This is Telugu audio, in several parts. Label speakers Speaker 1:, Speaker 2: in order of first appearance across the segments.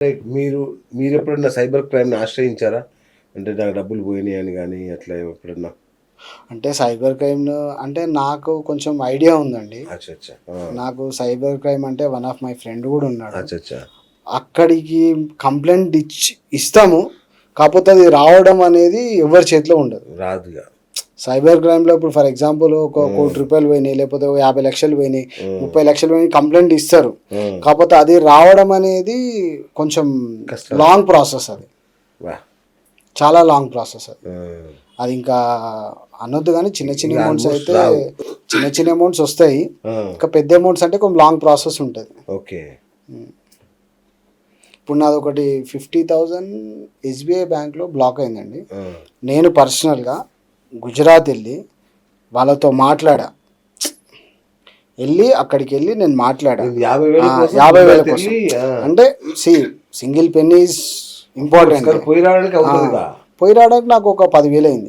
Speaker 1: రైట్ మీరు మీరు ఎప్పుడన్నా సైబర్ క్రైమ్ని ఆశ్రయించారా? అంటే నాకు డబ్బులు పోయినాయి అని కానీ అట్లా ఎప్పుడన్నా?
Speaker 2: అంటే సైబర్ క్రైమ్ అంటే నాకు కొంచెం ఐడియా ఉందండి.
Speaker 1: అచ్చా అచ్చా ఆ,
Speaker 2: నాకు సైబర్ క్రైమ్ అంటే వన్ ఆఫ్ మై ఫ్రెండ్ కూడా ఉన్నాడు.
Speaker 1: అచ్చా అచ్చా
Speaker 2: అక్కడికి కంప్లైంట్ ఇచ్చి ఇస్తాము. కాకపోతే అది రావడం అనేది ఎవరి చేతిలో ఉండదు.
Speaker 1: రాదుగా.
Speaker 2: సైబర్ క్రైమ్లో ఇప్పుడు ఫర్ ఎగ్జాంపుల్ ఒక కోటి రూపాయలు పోయినాయి లేకపోతే ఒక యాభై లక్షలు పోయినాయి ముప్పై లక్షలు పోయినాయి కంప్లైంట్ ఇస్తారు.
Speaker 1: ఉమ్,
Speaker 2: కాకపోతే అది రావడం అనేది కొంచెం. లాంగ్ ప్రాసెస్ అది. చాలా లాంగ్ ప్రాసెస్ అది. అది ఇంకా అనొద్దు కానీ చిన్న చిన్న అమౌంట్స్ అయితే. చిన్న చిన్న అమౌంట్స్ వస్తాయి. ఇంకా పెద్ద అమౌంట్స్ అంటే కొంచెం లాంగ్ ప్రాసెస్ ఉంటుంది.
Speaker 1: ఓకే.
Speaker 2: ఇప్పుడు నాది ఒకటి ఫిఫ్టీ థౌజండ్ ఎస్బీఐ బ్యాంక్లో బ్లాక్ అయిందండి. నేను పర్సనల్గా గుజరాత్ వెళ్ళి వాళ్ళతో మాట్లాడా. వెళ్ళి అక్కడికి వెళ్ళి నేను మాట్లాడా.
Speaker 1: యాభై వేల కోసం
Speaker 2: అంటే సి సింగిల్ పెన్ ఈజ్ ఇంపార్టెంట్
Speaker 1: పోయి రావడానికి
Speaker 2: నాకు ఒక పదివేలు అయింది.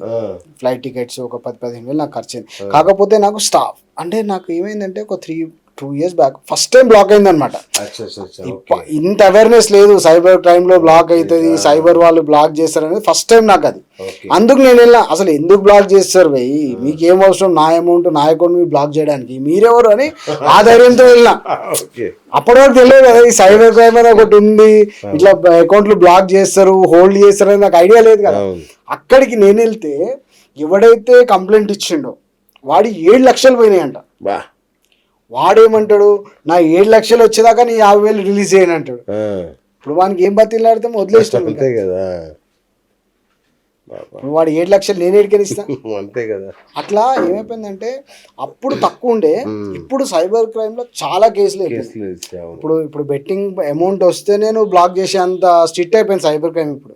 Speaker 2: ఫ్లైట్ టికెట్స్ ఒక పది పదిహేను వేలు నాకు ఖర్చు అయింది. కాకపోతే నాకు స్టాఫ్ అంటే నాకు ఏమైందంటే ఒక three two years back first time block అయిందనమాట ఇంత అవేర్నెస్ లేదు సైబర్ క్రైమ్లో బ్లాక్ అవుతుంది సైబర్ వాళ్ళు బ్లాక్ చేస్తారు అనేది ఫస్ట్ టైం నాకు అది. అందుకు నేను వెళ్ళిన అసలు ఎందుకు బ్లాక్ చేస్తారు భయ్ మీకు ఏం అవసరం? నా అమౌంట్ నా అకౌంట్ మీరు బ్లాక్ చేయడానికి. మీరెవరు అని ఆ ధైర్యంతో వెళ్ళిన. అప్పటి వరకు తెలియదు కదా ఈ సైబర్ క్రైమ్ అని ఒకటి ఉంది. ఇట్లా అకౌంట్లు బ్లాక్ చేస్తారు హోల్డ్ చేస్తారు అని నాకు ఐడియా లేదు కదా. అక్కడికి నేను వెళ్తే ఎవడైతే కంప్లైంట్ ఇచ్చిండో వాడి ఏడు లక్షలు పోయినాయంట. వాడేమంటాడు? నా ఏడు లక్షలు వచ్చేదాకా నీ యాభై వేలు రిలీజ్ చేయను అంటాడు. ఇప్పుడు వానికి ఏం బతిలాడితే వదిలేస్తాడు
Speaker 1: అంతే కదా.
Speaker 2: వాడు ఏడు లక్షలు నేను ఏడికని ఇస్తా.
Speaker 1: అంతే కదా.
Speaker 2: అట్లా ఏమైపోయిందంటే అప్పుడు తక్కువ ఉండే ఇప్పుడు సైబర్ క్రైమ్లో చాలా కేసులు ఇప్పుడు ఇప్పుడు బెట్టింగ్ అమౌంట్ వస్తే నేను బ్లాక్ చేసే అంత స్ట్రిక్ట్ అయిపోయింది సైబర్ క్రైమ్ ఇప్పుడు.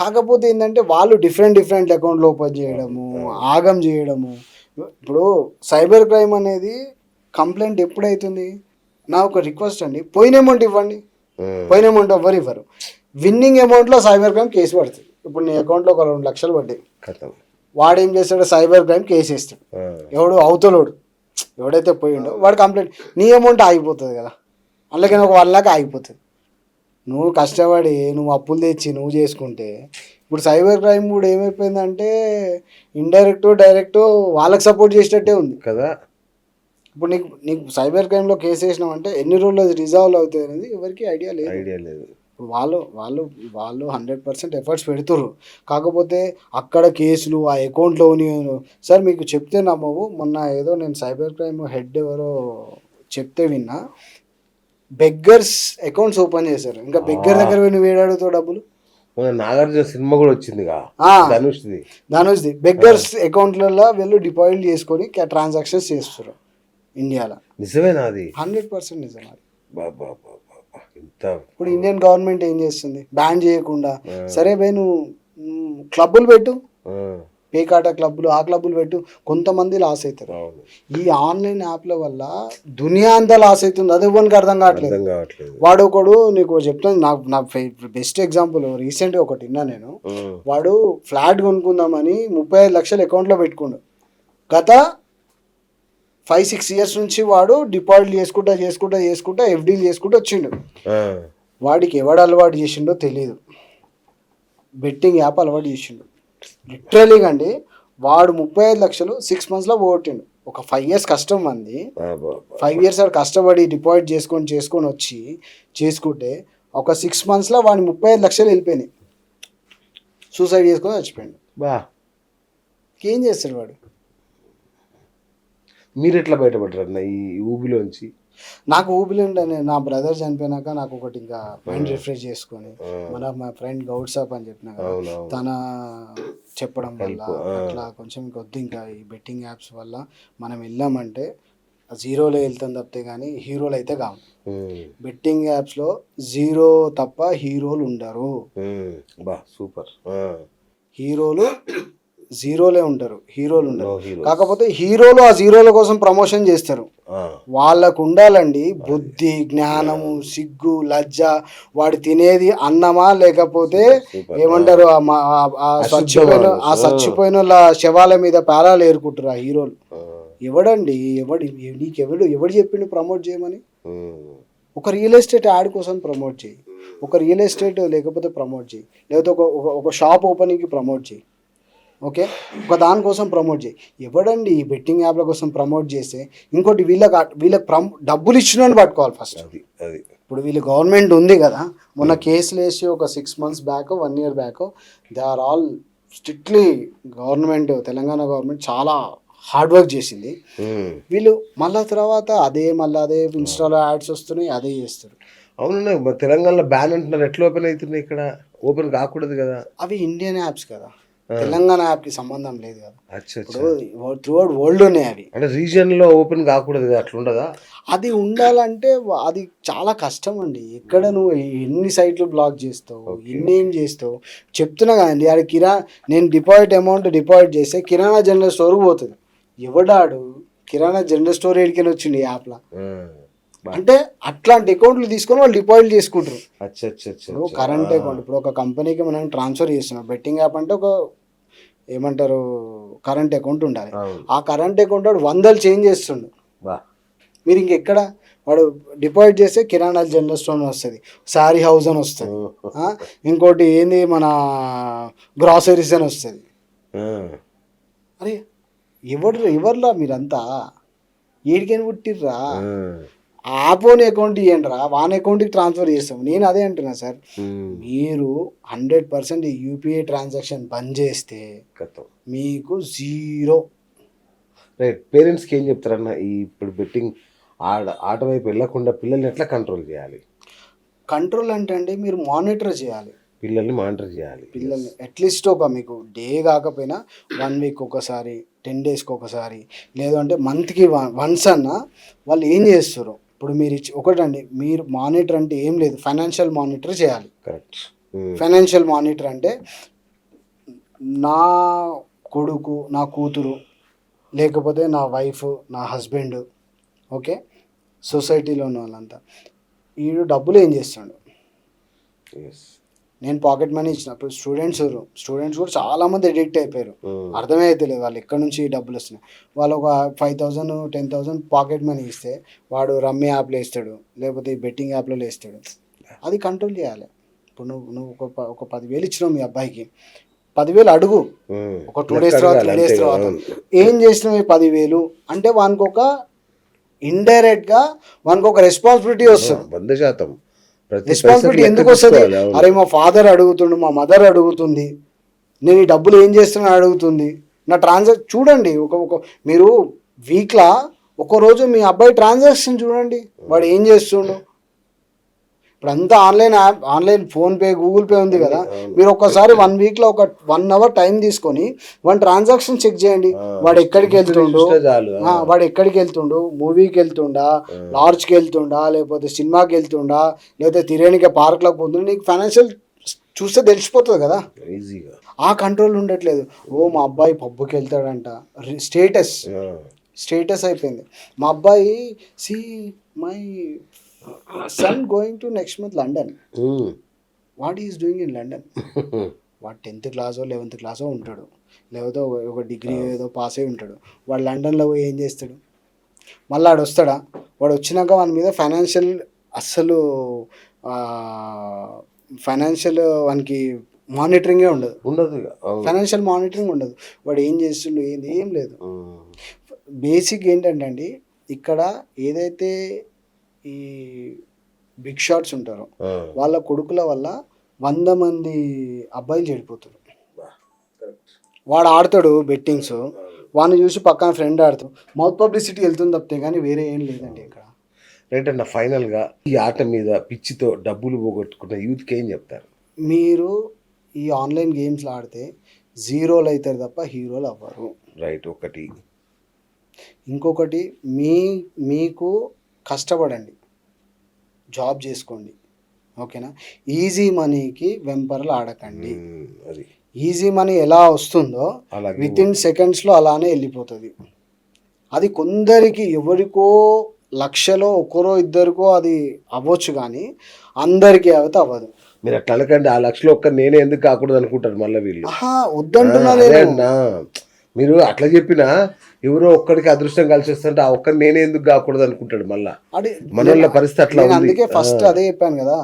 Speaker 2: కాకపోతే ఏంటంటే వాళ్ళు డిఫరెంట్ డిఫరెంట్ అకౌంట్లు ఓపెన్ చేయడము ఆగం చేయడము. ఇప్పుడు సైబర్ క్రైమ్ అనేది కంప్లైంట్ ఎప్పుడైతుంది? నా ఒక రిక్వెస్ట్ అండి. పోయిన అమౌంట్ ఇవ్వండి. పోయిన అమౌంట్ ఎవ్వరు ఇవ్వరు. విన్నింగ్ అమౌంట్లో సైబర్ క్రైమ్ కేసు పడుతుంది. ఇప్పుడు నీ అకౌంట్లో ఒక రెండు లక్షలు పడ్డాయి. వాడు ఏం చేస్తాడు? సైబర్ క్రైమ్ కేసు వేస్తాడు. ఎవడు అవతలోడు. ఎవడైతే పోయిండో వాడు కంప్లైంట్. నీ అమౌంట్ ఆగిపోతుంది కదా. అందుకని ఒక వన్ లాక్ ఆగిపోతుంది. నువ్వు కష్టపడి నువ్వు అప్పులు తెచ్చి నువ్వు చేసుకుంటే ఇప్పుడు సైబర్ క్రైమ్ కూడా ఏమైపోయిందంటే ఇండైరెక్ట్ డైరెక్ట్ వాళ్ళకి సపోర్ట్ చేసేటట్టే ఉంది.
Speaker 1: కదా.
Speaker 2: ఇప్పుడు నీకు నీకు సైబర్ క్రైమ్లో కేసు వేసినామంటే ఎన్ని రోజులు అది రిజాల్వ్ అవుతుంది అనేది ఎవరికి ఐడియా లేదు.
Speaker 1: ఐడియా లేదు.
Speaker 2: వాళ్ళు వాళ్ళు వాళ్ళు హండ్రెడ్ పర్సెంట్ ఎఫర్ట్స్ పెడుతుర్రు. కాకపోతే అక్కడ కేసులు ఆ అకౌంట్లోని సార్ మీకు చెప్తే నమ్మవు. మొన్న ఏదో నేను సైబర్ క్రైమ్ హెడ్ ఎవరో చెప్తే విన్నా బెగ్గర్స్ అకౌంట్స్ ఓపెన్ చేశారు. ఇంకా బెగ్గర్ దగ్గర నువ్వు ఏడాడుతావు డబ్బులు?
Speaker 1: నాగార్జున సినిమా కూడా వచ్చిందిగా.
Speaker 2: ఆ,
Speaker 1: ధనుష్ది.
Speaker 2: ధనుష్ది. బెగ్గర్స్ అకౌంట్లలో వీళ్ళు డిపాజిట్ చేసుకొని ట్రాన్సాక్షన్స్ చేస్తారు ఇండియాలో.
Speaker 1: నిజమేనా అది
Speaker 2: హండ్రెడ్ పర్సెంట్ నిజం అది.
Speaker 1: బాబా
Speaker 2: ఇప్పుడు ఇండియన్ గవర్నమెంట్ ఏం చేస్తుంది? బ్యాన్ చేయకుండా. సరే బే నువ్వు క్లబ్బులు పెట్టు. పేకాట క్లబ్బులు ఆ క్లబ్బులు పెట్టు. కొంతమంది లాస్ అవుతారు. ఈ ఆన్లైన్ యాప్ల వల్ల దునియా అంతా లాస్ అవుతుంది. అది ఎవరికి అర్థం కావట్లేదు. వాడు ఒకడు నీకు చెప్తాను నాకు నా బెస్ట్ ఎగ్జాంపుల్ రీసెంట్గా ఒకటి విన్నా నేను. వాడు ఫ్లాట్ కొనుక్కుందామని ముప్పై ఐదు లక్షలు అకౌంట్లో పెట్టుకుండు గత ఫైవ్ సిక్స్ ఇయర్స్ నుంచి వాడు డిపాజిట్ చేసుకుంటా చేసుకుంటా చేసుకుంటా ఎఫ్డీలు చేసుకుంటూ వచ్చిండు. వాడికి ఎవడు అలవాటు చేసిండో తెలియదు బెట్టింగ్ యాప్ అలవాటు చేసిండు. లిటరలీగా అండి వాడు ముప్పై ఐదు లక్షలు సిక్స్ మంత్స్లో పోగొట్టిండు. ఒక ఫైవ్ ఇయర్స్ కష్టం మంది.
Speaker 1: బాబా
Speaker 2: ఫైవ్ ఇయర్స్ వాడు కష్టపడి డిపాజిట్ చేసుకొని చేసుకొని వచ్చి చేసుకుంటే ఒక సిక్స్ మంత్స్లో వాడి ముప్పై ఐదు లక్షలు వెళ్ళిపోయినాయి. సూసైడ్ చేసుకొని చచ్చిపోయాడు. ఏం చేస్తాడు వాడు?
Speaker 1: మీరు ఎట్లా బయటపడ్డారు అన్న ఈ ఊబిలోంచి?
Speaker 2: నాకు ఊపిలేండి నా బ్రదర్ చనిపోయినాక నాకు ఒకటి ఇంకా మైండ్ రిఫ్రెష్ చేసుకొని మన మా ఫ్రెండ్ గౌడ్ సాబ్ అని చెప్పిన తన చెప్పడం వల్ల. అట్లా కొంచెం ఇంకొద్దు ఇంకా ఈ బెట్టింగ్ యాప్స్ వల్ల మనం వెళ్ళామంటే జీరోలో వెళ్తాం తప్పితే కానీ హీరోలు అయితే కావు.
Speaker 1: ఉమ్,
Speaker 2: బెట్టింగ్ యాప్స్లో జీరో తప్ప హీరోలు ఉండరు.
Speaker 1: బా సూపర్.
Speaker 2: హీరోలు జీరోలే ఉంటారు హీరోలు ఉండరు. కాకపోతే హీరోలు ఆ జీరోల కోసం ప్రమోషన్ చేస్తారు. వాళ్ళకు ఉండాలండి బుద్ధి జ్ఞానము సిగ్గు లజ్జ వాడు తినేది అన్నమా లేకపోతే. ఏమంటారు ఆ చచ్చిపోయిన ఆ. చచ్చిపోయిన వాళ్ళ శవాల మీద పేరాలు ఏరుకుంటారు ఆ హీరోలు. ఎవడండి? ఎవడు నీకెవడు ఎవడు చెప్పిండు ప్రమోట్ చేయమని? ఒక రియల్ ఎస్టేట్ యాడ్ కోసం ప్రమోట్ చేయి. ఒక రియల్ ఎస్టేట్ లేకపోతే ప్రమోట్ చేయి. లేకపోతే ఒక ఒక- ఒక షాప్ ఓపెనింగ్కి ప్రమోట్ చేయి. ఓకే? ఒక దానికోసం ప్రమోట్ చేయి. ఎవడండి ఈ బెట్టింగ్ యాప్ల కోసం ప్రమోట్ చేస్తే ఇంకోటి వీళ్ళకి వీళ్ళకి ప్రమ్ డబ్బులు ఇచ్చినని పట్టుకోవాలి ఫస్ట్
Speaker 1: అది
Speaker 2: ఇప్పుడు వీళ్ళు గవర్నమెంట్ ఉంది కదా మొన్న కేసులు వేసి ఒక six months back one year back they are all strictly government Telangana government చాలా హార్డ్ వర్క్ చేసింది. వీళ్ళు మళ్ళా తర్వాత అదే మళ్ళీ అదే ఇన్స్టాలో యాడ్స్ వస్తున్నాయి అదే చేస్తారు.
Speaker 1: మరి తెలంగాణలో బ్యాన్ అంటున్నారు. ఎట్లా ఓపెన్ అవుతున్నాయి ఇక్కడ? ఓపెన్ కాకూడదు కదా.
Speaker 2: అవి ఇండియన్ యాప్స్ కదా. తెలంగాణ యాప్కి సంబంధం లేదు కదా. ఇప్పుడు త్రూ అవుట్ వరల్డ్ అవి.
Speaker 1: అంటే రీజియన్లో ఓపెన్ కాకూడదు కదా అట్లా ఉండదా
Speaker 2: అది ఉండాలంటే అది చాలా కష్టం అండి. ఎక్కడ నువ్వు ఎన్ని సైట్లు బ్లాక్ చేస్తావు ఎన్ని ఏం చేస్తావు? చెప్తున్నా కదండి ఆడ కిరా నేను డిపాజిట్ అమౌంట్ డిపాజిట్ చేస్తే కిరాణా జనరల్ స్టోర్ పోతుంది. ఎవడాడు కిరాణా జనరల్ స్టోర్ ఏడికని వచ్చింది యాప్లో. అంటే అట్లాంటి అకౌంట్లు తీసుకొని వాళ్ళు డిపాజిట్ చేసుకుంటారు కరెంట్ అకౌంట్ ఇప్పుడు ఒక కంపెనీకి మనం ట్రాన్స్ఫర్ చేస్తున్నాం. బెట్టింగ్ యాప్ అంటే ఒక ఏమంటారు కరెంట్ అకౌంట్ ఉండాలి. ఆ కరెంట్ అకౌంట్ వాడు వందలు చేంజ్ చేస్తుండు. మీరు ఇంకెక్కడ? వాడు డిపాజిట్ చేస్తే కిరాణా జనరల్ స్టోర్ అని వస్తుంది సారీ హౌస్ అని వస్తుంది? ఇంకోటి ఏంది మన గ్రాసరీస్ అని వస్తుంది. అరే ఎవరు ఎవర్లా మీరంతా? ఏడికని పుట్టిర్రా?
Speaker 1: ఆ.
Speaker 2: ఆ పోనీ అకౌంట్ ఇవ్వండి రా వాన్ అకౌంట్కి ట్రాన్స్ఫర్ చేస్తాం. నేను అదే అంటున్నా సార్. మీరు హండ్రెడ్ పర్సెంట్ యూపీఐ ట్రాన్సాక్షన్ బంద్ చేస్తే మీకు జీరో
Speaker 1: రైట్ పేరెంట్స్కి ఏం చెప్తారన్న ఈ ఇప్పుడు బెట్టింగ్ ఆడ ఆట వైపు వెళ్ళకుండా పిల్లల్ని ఎట్లా కంట్రోల్ చేయాలి?
Speaker 2: కంట్రోల్ అంటే అండి మీరు మానిటర్ చేయాలి.
Speaker 1: పిల్లల్ని మానిటర్ చేయాలి.
Speaker 2: పిల్లల్ని అట్లీస్ట్ ఒక మీకు డే కాకపోయినా వన్ వీక్ ఒకసారి టెన్ డేస్కి ఒకసారి లేదంటే మంత్కి వన్స్ అన్న వాళ్ళు ఏం చేస్తారు? ఇప్పుడు మీరు ఇచ్చి ఒకటండి మీరు మానిటర్ అంటే ఏం లేదు ఫైనాన్షియల్ మానిటర్ చేయాలి.
Speaker 1: కరెక్ట్
Speaker 2: ఫైనాన్షియల్ మానిటర్ అంటే నా కొడుకు నా కూతురు లేకపోతే నా వైఫ్ నా హస్బెండ్ ఓకే సొసైటీలో ఉన్న వాళ్ళంతా. వీడు డబ్బులు ఏం చేస్తాడు?
Speaker 1: ఎస్
Speaker 2: నేను పాకెట్ మనీ ఇచ్చిన ఇప్పుడు స్టూడెంట్స్ స్టూడెంట్స్ కూడా చాలా మంది ఎడిక్ట్ అయిపోయారు. అర్థమే అవుతలేదు వాళ్ళు ఎక్కడి నుంచి డబ్బులు వస్తున్నాయి. వాళ్ళు ఒక five thousand ten thousand pocket money ఇస్తే వాడు రమ్మీ యాప్లో వేస్తాడు లేకపోతే బెట్టింగ్ యాప్లో వేస్తాడు. అది కంట్రోల్ చేయాలి. ఇప్పుడు నువ్వు నువ్వు ఒక ఒక పదివేలు ఇచ్చినావు మీ అబ్బాయికి. పదివేలు అడుగు. ఒక టూ డేస్ తర్వాత త్రీ డేస్ తర్వాత. ఏం చేసినావు ఈ పదివేలు? అంటే వానికి ఒక ఇండైరెక్ట్గా వానికి ఒక రెస్పాన్సిబిలిటీ వస్తుంది.
Speaker 1: వంద శాతం.
Speaker 2: రెస్పాన్సిబిలిటీ ఎందుకు వస్తుంది. అరే మా ఫాదర్ అడుగుతుండు మా మదర్ అడుగుతుంది. నేను ఈ డబ్బులు ఏం చేస్తున్నా అడుగుతుంది. నా ట్రాన్సాక్షన్ చూడండి ఒక ఒక మీరు వీక్లా ఒక రోజు మీ అబ్బాయి ట్రాన్సాక్షన్ చూడండి. వాడు ఏం చేస్తుండు? ఇప్పుడు అంతా online app online PhonePe Google Pay ఉంది కదా. మీరు ఒక్కసారి వన్ వీక్లో ఒక వన్ అవర్ టైం తీసుకొని వన్ ట్రాన్సాక్షన్ చెక్ చేయండి. వాడు ఎక్కడికి వెళ్తుండు? వాడు ఎక్కడికి వెళ్తుండు? మూవీకి వెళ్తుండా? లాడ్జ్కి వెళ్తుండా? లేకపోతే సినిమాకి వెళ్తుండా? లేకపోతే తిరేనికి పార్క్లోకి పోతుండా? నీకు ఫైనాన్షియల్ చూస్తే తెలిసిపోతుంది కదా.
Speaker 1: ఈజీగా.
Speaker 2: ఆ కంట్రోల్ ఉండట్లేదు. ఓ మా అబ్బాయి పబ్బుకి వెళ్తాడంట. స్టేటస్. స్టేటస్ అయిపోయింది. మా అబ్బాయి see my son going to next month London what is doing in London వాడు టెన్త్ క్లాసో లెవెన్త్ క్లాసో ఉంటాడు. లేకపోతే ఒక- డిగ్రీ ఏదో పాస్ అయి ఉంటాడు. వాడు లండన్లో పోయి ఏం చేస్తాడు? మళ్ళీ వాడు వస్తాడా? వాడు వచ్చినాక వాని మీద ఫైనాన్షియల్ అస్సలు ఫైనాన్షియల్ వానికి మానిటరింగే ఉండదు.
Speaker 1: ఉండదు.
Speaker 2: ఫైనాన్షియల్ మానిటరింగ్ ఉండదు. వాడు ఏం చేస్తుండు? ఏంది? ఏం లేదు. బేసిక్ ఏంటంటే అండి ఇక్కడ ఏదైతే ఈ బిగ్ షాట్స్ ఉంటారో. వాళ్ళ కొడుకుల వల్ల వంద మంది అబ్బాయిలు చెడిపోతారు. వాడు ఆడతాడు బెట్టింగ్స్. వాడిని చూసి పక్కన ఫ్రెండ్ ఆడుతాడు మౌత్ పబ్లిసిటీ వెళ్తుంది తప్పితే కానీ వేరే ఏం లేదండి ఇక్కడ.
Speaker 1: రైట్ అన్న ఫైనల్గా ఈ ఆట మీద పిచ్చితో డబ్బులు పోగొట్టుకున్న యూత్కి ఏం చెప్తారు?
Speaker 2: మీరు ఈ ఆన్లైన్ గేమ్స్లో ఆడితే జీరోలు అవుతారు తప్ప హీరోలు అవ్వరు.
Speaker 1: రైట్ ఒకటి.
Speaker 2: ఇంకొకటి మీ మీకు కష్టపడండి. జాబ్ చేసుకోండి. ఓకేనా? ఈజీ మనీకి వెంపర్లు ఆడకండి. ఈజీ మనీ ఎలా వస్తుందో విత్ ఇన్ సెకండ్స్లో అలానే వెళ్ళిపోతుంది. అది కొందరికి ఎవరికో లక్షలో ఒకరో ఇద్దరికో అది అవ్వచ్చు కానీ అందరికీ అయితే అవ్వదు.
Speaker 1: మీరు అట్లా అనకండి ఆ లక్షలో ఒక్క నేనే ఎందుకు కాకూడదు అనుకుంటారు మళ్ళీ వీళ్ళు?
Speaker 2: వద్దంటున్నా.
Speaker 1: మీరు అట్లా చెప్పినా ఎవరో ఒక్కడికి అదృష్టం కలిసి వస్తుంటే ఆ ఒక్కరు నేనే ఎందుకు కాకూడదు అనుకుంటాడు మళ్ళా? మనోళ్ళ పరిస్థితి అట్లా
Speaker 2: అందుకే ఫస్ట్ అదే చెప్పాను కదా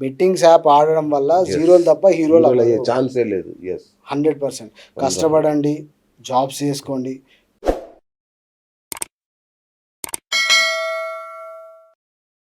Speaker 2: బెట్టింగ్స్ యాప్ ఆడడం వల్ల జీరోలు తప్ప హీరోలు
Speaker 1: అయ్యే ఛాన్సే లేదు. Yes
Speaker 2: hundred percent. కష్టపడండి జాబ్స్ చేసుకోండి.